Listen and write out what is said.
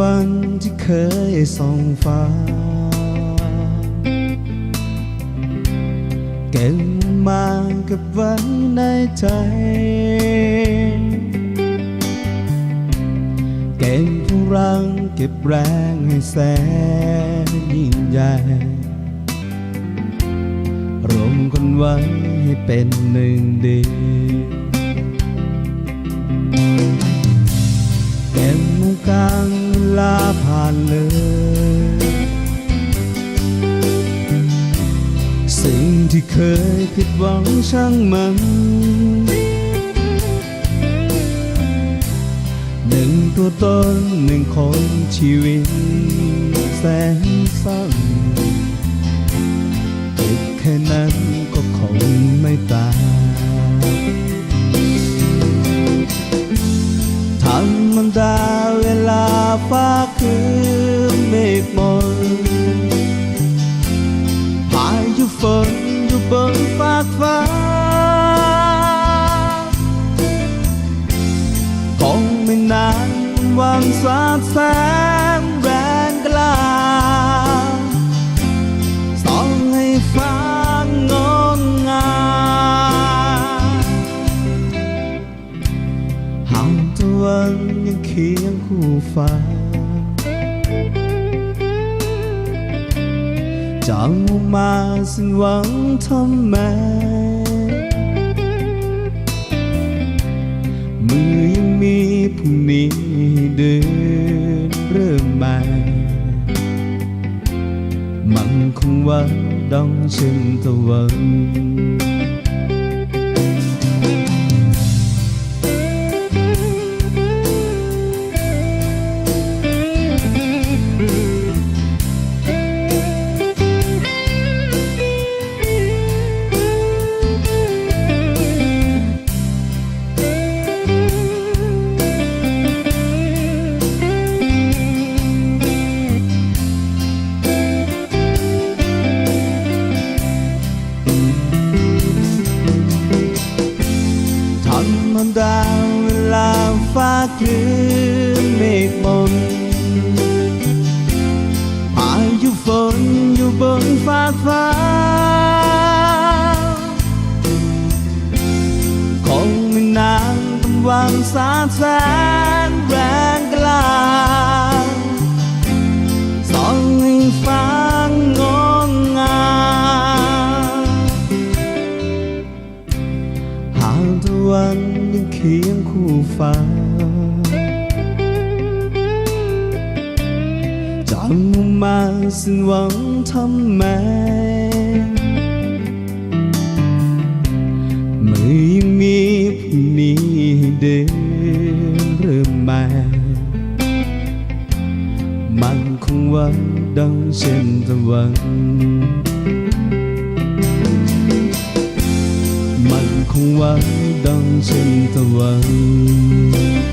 วันที่เคยส่องฟ้า เก็บมาเกับไว้ในใจ เก็บพลังเก็บแรงให้แสนยิ่งใหญ่รวมกันไว้ให้เป็นหนึ่งเดียวเก็บมุกา ยผิดหวังช่างมัน หนึ่งตัวตนหนึ่งคนชีวิตแสนสั้นติดแค่นั้นก็คงไม่ตายธรรมดาเวลาฟ้าคือากฟ้า คงไม่นานวันสาดแสงแรงกล้าส่องให้ฟ้างดงามหากตะวันยังเคียงคู่ฟ้า จังมาสิ้นหวังทำไมมือยังมีพรุ่งนี้เดินเริ่มใหม่ มันคงว่าดองเช่นตะวัน มดาเวลาฟ้าคลืนเมฆมนพายุฝนอยู่บนฟ้าฟ้า คงไม่นานกำวันสาแสง ฟ้าจังมาสิ้นหวังทำไมเมื่อยังมีพรุ่งนี้เดินเริ่มใหม่มันคงวันดังเช่นตะวัน คงไว้ดังเช่นตะวัน